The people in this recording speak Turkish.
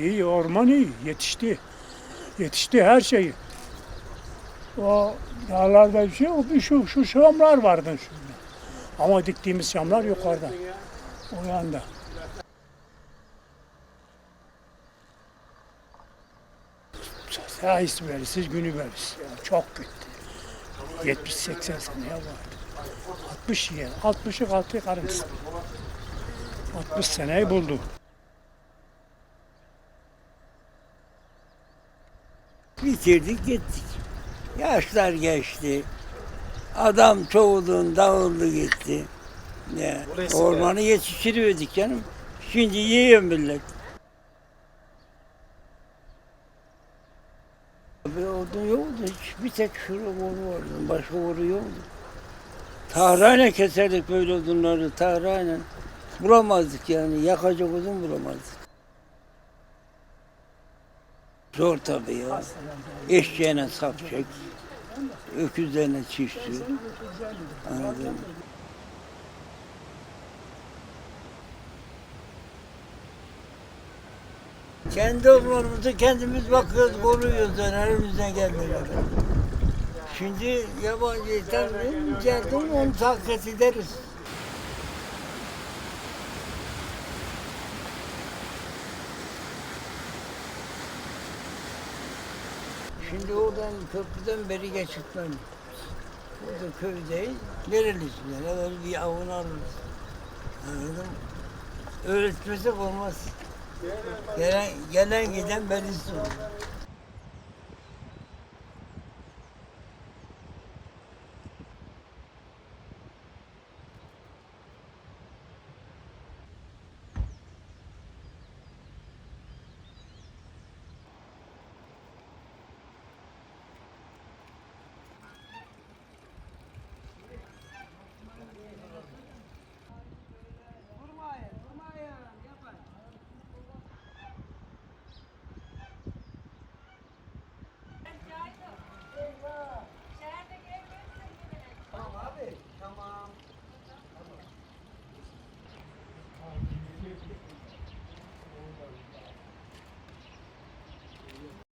İyi, orman iyi, yetişti. Yetişti her şeyi. O dağlarda bir şey yok, şu, şu şamlar vardı şurada. Ama diktiğimiz şamlar yukarıda, o yanda. Sayıs verisiz, günü verisiz. Ya çok gitti. 70-80 seneye vardı. 60 yer, 60'ı kalktı karımsın. 60 seneyi buldu. Bitirdik gittik. Yaşlar geçti. Adam çoğulduğun dağıldı gitti. Ya, ormanı yetiştiriyorduk canım. Şimdi yiyor millet. Bir odun yoktu. Hiç bir tek şurada boru vardı. Başka boru yoktu. Tahrayla keserdik böyle odunları. Tahrayla. Bulamazdık yani. Yakacak odun bulamazdık. Zor tabii ya. Eşeğine sap çek. Öküzlerine çift sür. Anladın mı? Kendi ormanımızı kendimiz bakıyoruz, koruyoruz yani elimizden geldiği kadar. Şimdi yabancı tabii geldim onu taklit ederiz. Şimdi oradan köprüden beri geçitmem. Burada köydeyiz. Nerelisin yani? Öyle bir avını alırız. Anladın mı? Öğretmesek olmaz. Gelen, gelen giden belirsiz olur.